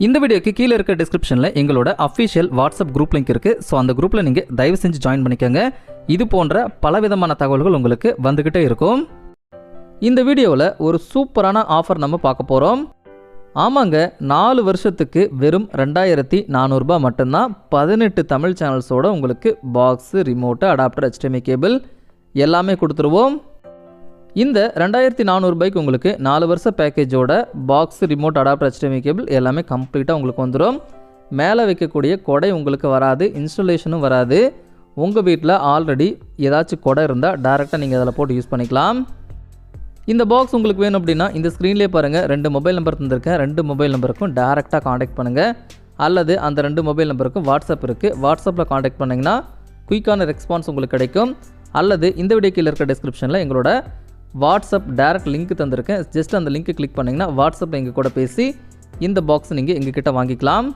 இந்த வீடியோக்கு கீழே இருக்க டிஸ்கிரிப்ஷனில் எங்களோட அஃபிஷியல் வாட்ஸ்அப் குரூப் லிங்க் இருக்குது ஸோ அந்த குரூப்பில் நீங்கள் தயவு செஞ்சு ஜாயின் பண்ணிக்கோங்க. இது போன்ற பலவிதமான தகவல்கள் உங்களுக்கு வந்துக்கிட்டே இருக்கும். இந்த வீடியோவில் ஒரு சூப்பரான ஆஃபர் நம்ம பார்க்க போகிறோம் ஆமாங்க நாலு வருஷத்துக்கு வெறும் ரெண்டாயிரத்தி நானூறுரூபா மட்டும்தான் பதினெட்டு தமிழ் சேனல்ஸோட உங்களுக்கு box remote adapter HDMI cable எல்லாமே கொடுத்துருவோம். இந்த ரெண்டாயிரத்தி நானூறு பைக் உங்களுக்கு நாலு வருஷ பேக்கேஜோட box remote adapter HDMI cable எல்லாமே கம்ப்ளீட்டாக உங்களுக்கு வந்துடும் மேலே வைக்கக்கூடிய கொடை உங்களுக்கு வராது இன்ஸ்டலேஷனும் வராது. உங்கள் வீட்டில் ஆல்ரெடி ஏதாச்சும் கொடை இருந்தால் டேரெக்டாக நீங்கள் அதில் போட்டு யூஸ் பண்ணிக்கலாம். இந்த பாக்ஸ் உங்களுக்கு வேணும் அப்படின்னா இந்த ஸ்க்ரீன்லேயே பாருங்கள் ரெண்டு மொபைல் நம்பர் தந்திருக்கேன். ரெண்டு மொபைல் நம்பருக்கும் டேரெக்டாக காண்டாக்ட் பண்ணுங்கள் அல்லது அந்த ரெண்டு மொபைல் நம்பருக்கும் வாட்ஸ்அப் இருக்குது வாட்ஸ்அப்பில் காண்டாக்ட் பண்ணிங்கன்னா குயிக்கான ரெஸ்பான்ஸ் உங்களுக்கு கிடைக்கும். அல்லது இந்த வீடியோ கீழே இருக்க டிஸ்கிரிப்ஷனில் எங்களோட வாட்ஸ்அப் டேரக்ட் லிங்க் தந்திருக்கேன். ஜஸ்ட் அந்த லிங்க்கை கிளிக் பண்ணிங்கன்னா வாட்ஸ்அப்பில் எங்கள் கூட பேசி இந்த பாக்ஸ் நீங்கள் எங்ககிட்ட வாங்கிக்கலாம்.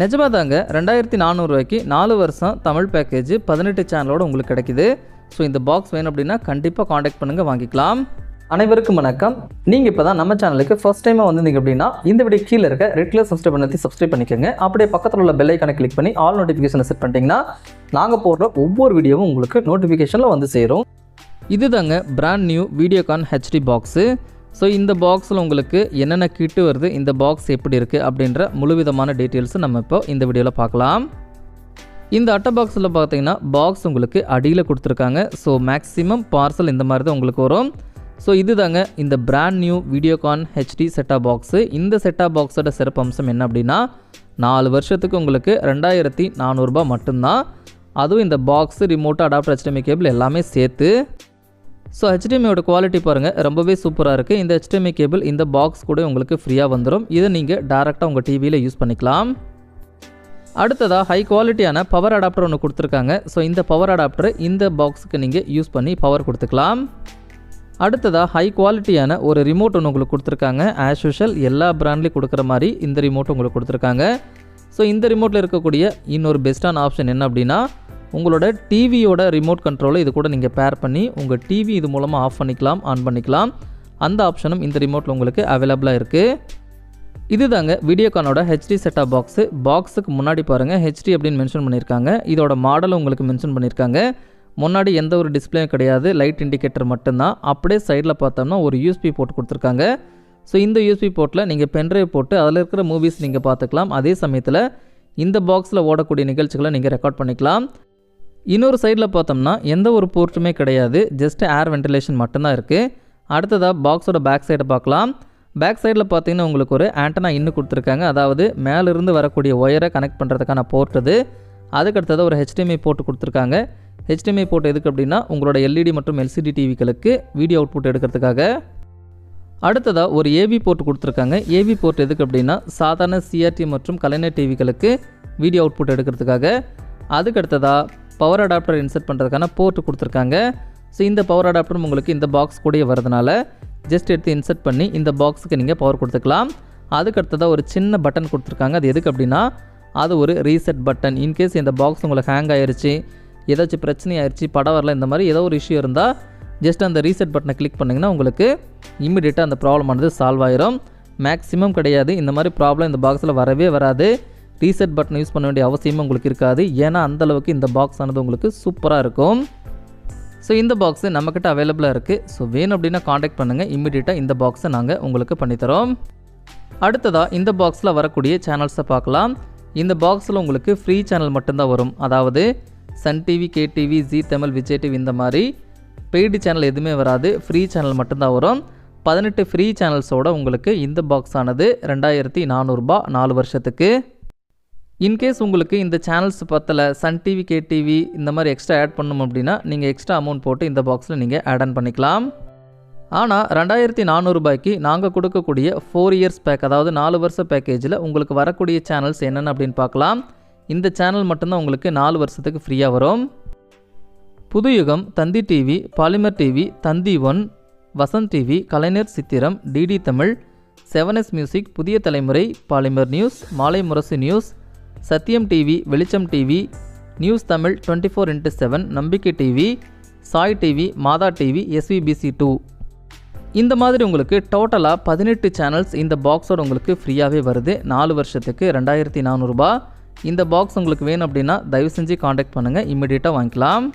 நிஜமாக தாங்க ரெண்டாயிரத்தி நானூறுரூவாய்க்கு நாலு வருஷம் தமிழ் பேக்கேஜ் பதினெட்டு சேனலோட உங்களுக்கு கிடைக்குது. ஸோ இந்த பாக்ஸ் வேணும் அப்படின்னா கண்டிப்பாக காண்டாக்ட் பண்ணுங்கள் வாங்கிக்கலாம். அனைவருக்கும் வணக்கம். நீங்கள் இப்போ தான் நம்ம சேனலுக்கு ஃபஸ்ட் டைமாக வந்திருந்தீங்க அப்படின்னா இந்த வீடியோ கீழே இருக்க ரெட் கலர் சப்ஸ்கிரைப் பண்ணி சப்ஸ்கிரைப் பண்ணிக்கோங்க. அப்படியே பக்கத்தில் உள்ள பெல் ஐக்கானை கிளிக் பண்ணி ஆல் நோட்டிஃபிகேஷனை செட் பண்ணிட்டீங்கன்னா நாங்கள் போடுற ஒவ்வொரு வீடியோவும் உங்களுக்கு நோட்டிஃபிகேஷனில் வந்து சேரும். இது தாங்க brand new Videocon HD box so இந்த பாக்ஸில் உங்களுக்கு என்னென்ன கிட்டு வருது இந்த பாக்ஸ் எப்படி இருக்குது அப்படின்ற முழுவிதமான டீட்டெயில்ஸு நம்ம இப்போ இந்த வீடியோவில் பார்க்கலாம். இந்த அட்டை பாக்ஸில் பார்த்தீங்கன்னா பாக்ஸ் உங்களுக்கு அடியில் கொடுத்துருக்காங்க. ஸோ மேக்ஸிமம் பார்சல் இந்த மாதிரி தான் உங்களுக்கு வரும். ஸோ இதுதாங்க இந்த brand new Videocon HD set top box இந்த செட்டா பாக்ஸோட சிறப்பு அம்சம் என்ன அப்படின்னா நாலு வருஷத்துக்கு உங்களுக்கு ரெண்டாயிரத்தி நானூறுரூபா மட்டும்தான். அதுவும் இந்த box remote adapter HDMI cable எல்லாமே சேர்த்து ஸோ ஹெச்டிஎம்ஐயோட குவாலிட்டி பாருங்கள் ரொம்பவே சூப்பராக இருக்குது இந்த ஹெச்டிஎம்ஐ கேபிள் இந்த பாக்ஸ் கூட உங்களுக்கு ஃப்ரீயாக வந்துடும் இதை நீங்கள் டேரெக்டாக உங்கள் டிவியில் யூஸ் பண்ணிக்கலாம். அடுத்ததாக ஹை குவாலிட்டியான பவர் அடாப்டர் ஒன்று கொடுத்துருக்காங்க. ஸோ இந்த பவர் அடாப்டர் இந்த பாக்ஸுக்கு நீங்கள் யூஸ் பண்ணி பவர் கொடுத்துக்கலாம். அடுத்ததாக ஹை குவாலிட்டியான ஒரு ரிமோட் ஒன்று உங்களுக்கு கொடுத்துருக்காங்க. ஆஸ் யூஷுவல் எல்லா பிராண்ட்லேயும் கொடுக்குற மாதிரி இந்த ரிமோட் உங்களுக்கு கொடுத்துருக்காங்க. ஸோ இந்த ரிமோட்டில் இருக்கக்கூடிய இன்னொரு பெஸ்ட்டான ஆப்ஷன் என்ன அப்படின்னா உங்களோட டிவியோட ரிமோட் கண்ட்ரோலை இது கூட நீங்கள் பேர் பண்ணி உங்கள் டிவி இது மூலமாக ஆஃப் பண்ணிக்கலாம் ஆன் பண்ணிக்கலாம். அந்த ஆப்ஷனும் இந்த ரிமோட்டில் உங்களுக்கு அவைலபிளாக இருக்குது இது தாங்க வீடியோகானோட ஹெச்டி செட்டா பாக்ஸு பாக்ஸுக்கு முன்னாடி பாருங்கள் ஹெச்டி அப்படின்னு மென்ஷன் பண்ணியிருக்காங்க இதோட மாடலும் உங்களுக்கு மென்ஷன் பண்ணியிருக்காங்க முன்னாடி எந்த ஒரு டிஸ்பிளேயும் கிடையாது லைட் இண்டிகேட்டர் மட்டும்தான். அப்படியே சைடில் பார்த்தோம்னா ஒரு யூஎஸ்பி போட்டு கொடுத்துருக்காங்க. ஸோ இந்த யூஎஸ்பி போர்ட்டில் நீங்கள் பென்ட்ரைவ் போட்டு அதில் இருக்கிற மூவிஸ் நீங்கள் பார்த்துக்கலாம். அதே சமயத்தில் இந்த பாக்ஸில் ஓடக்கூடிய நிகழ்ச்சிகளை நீங்கள் ரெக்கார்ட் பண்ணிக்கலாம். இன்னொரு சைடில் பார்த்தோம்னா எந்த ஒரு போர்ட்டுமே கிடையாது. ஜஸ்ட் ஏர் வென்டிலேஷன் மட்டும்தான் இருக்குது அடுத்ததாக பாக்ஸோட பேக் சைடை பார்க்கலாம். பேக் சைடில் பார்த்தீங்கன்னா உங்களுக்கு ஒரு ஆண்டனா இன்னும் கொடுத்துருக்காங்க. அதாவது மேலிருந்து வரக்கூடிய ஒயரை கனெக்ட் பண்ணுறதுக்கான போர்ட் அது. அதுக்கடுத்தது ஒரு ஹெச்டிஎம்ஐ போர்ட் கொடுத்துருக்காங்க. ஹெச்டிஎம்ஐ போர்ட் எதுக்கு அப்படின்னா உங்களோட எல்இடி மற்றும் எல்சிடி டிவிகளுக்கு வீடியோ அவுட்புட் எடுக்கிறதுக்காக. அடுத்ததாக ஒரு ஏவி போர்ட் கொடுத்துருக்காங்க. ஏவி போர்ட் எதுக்கு அப்படின்னா சாதாரண சிஆர்டி மற்றும் கலைஞர் டிவிகளுக்கு வீடியோ அவுட்புட் எடுக்கிறதுக்காக. அதுக்கடுத்ததாக பவர் அடாப்டர் இன்சர்ட் பண்ணுறதுக்கான போர்ட் கொடுத்துருக்காங்க. ஸோ இந்த பவர் அடாப்டரும் உங்களுக்கு இந்த பாக்ஸ் கூடயே வரதுனால ஜஸ்ட் எடுத்து இன்சர்ட் பண்ணி இந்த பாக்ஸுக்கு நீங்கள் பவர் கொடுத்துக்கலாம். அதுக்கடுத்ததாக ஒரு சின்ன பட்டன் கொடுத்துருக்காங்க. அது எதுக்கு அப்படின்னா அது ஒரு ரீசெட் பட்டன் இன்கேஸ் இந்த பாக்ஸ் உங்களுக்கு ஹேங் ஆயிடுச்சு ஏதாச்சும் பிரச்சனை ஆயிடுச்சு படம் வரல இந்த மாதிரி ஏதோ ஒரு இஷ்யூ இருந்தால் ஜஸ்ட் அந்த ரீசெட் பட்டனை கிளிக் பண்ணிங்கன்னா உங்களுக்கு இம்மிடியட்டாக அந்த ப்ராப்ளம் ஆனது சால்வ் ஆயிரும். மேக்ஸிமம் கிடையாது. இந்த மாதிரி ப்ராப்ளம் இந்த பாக்ஸில் வரவே வராது. ரீசெட் பட்டன் யூஸ் பண்ண வேண்டிய அவசியமும் உங்களுக்கு இருக்காது. ஏன்னா அந்த அளவுக்கு இந்த பாக்ஸ் ஆனது உங்களுக்கு சூப்பராக இருக்கும். ஸோ இந்த பாக்ஸு நம்மக்கிட்ட அவைலபிளாக இருக்குது ஸோ வேணும் அப்படின்னா காண்டாக்ட் பண்ணுங்கள் இம்மிடியட்டாக இந்த பாக்ஸை நாங்கள் உங்களுக்கு பண்ணித்தரோம். அடுத்ததாக இந்த பாக்ஸில் வரக்கூடிய சேனல்ஸை பார்க்கலாம். இந்த பாக்ஸில் உங்களுக்கு ஃப்ரீ சேனல் மட்டும்தான் வரும். அதாவது Sun TV KTV Zee Tamil Vijay TV இந்த மாதிரி பெய்டு சேனல் எதுவுமே வராது. ஃப்ரீ சேனல் மட்டும்தான் வரும். பதினெட்டு ஃப்ரீ சேனல்ஸோட உங்களுக்கு இந்த பாக்ஸ் ஆனது ரெண்டாயிரத்தி நானூறுரூபா நாலு வருஷத்துக்கு இன்கேஸ் உங்களுக்கு இந்த சேனல்ஸ் பற்றல சன் டிவி கேடிவி இந்த மாதிரி எக்ஸ்ட்ரா ஆட் பண்ணணும் அப்படின்னா நீங்கள் எக்ஸ்ட்ரா அமௌண்ட் போட்டு இந்த பாக்ஸில் நீங்கள் ஆட் ஆன் பண்ணிக்கலாம். ஆனால் ரெண்டாயிரத்தி நானூறுபாய்க்கு நாங்கள் கொடுக்கக்கூடிய ஃபோர் இயர்ஸ் பேக் அதாவது நாலு வருஷ பேக்கேஜில் உங்களுக்கு வரக்கூடிய சேனல்ஸ் என்னென்ன அப்படின்னு பார்க்கலாம். இந்த சேனல் மட்டும்தான் உங்களுக்கு நாலு வருஷத்துக்கு ஃப்ரீயாக வரும். Puthuyugam Thanthi TV Polimer TV Thanthi one Vasanth TV Kalaignar Chithiram DD Tamil seven S music Puthiya Thalaimurai Polimer news Malai Murasu news Sathyam TV Velicham TV news Tamil twenty four into seven Nambikkai TV Sai TV Madha TV SVBC two இந்த மாதிரி உங்களுக்கு டோட்டலாக பதினெட்டு channels இந்த பாக்ஸோட உங்களுக்கு ஃப்ரீயாகவே வருது. நாலு வருஷத்துக்கு ரெண்டாயிரத்தி நானூறுரூபா இந்த பாக்ஸ் உங்களுக்கு வேணும் அப்படின்னா தயவு செஞ்சு காண்டாக்ட் பண்ணுங்கள் இம்மிடியேட்டாக வாங்கிக்கலாம்.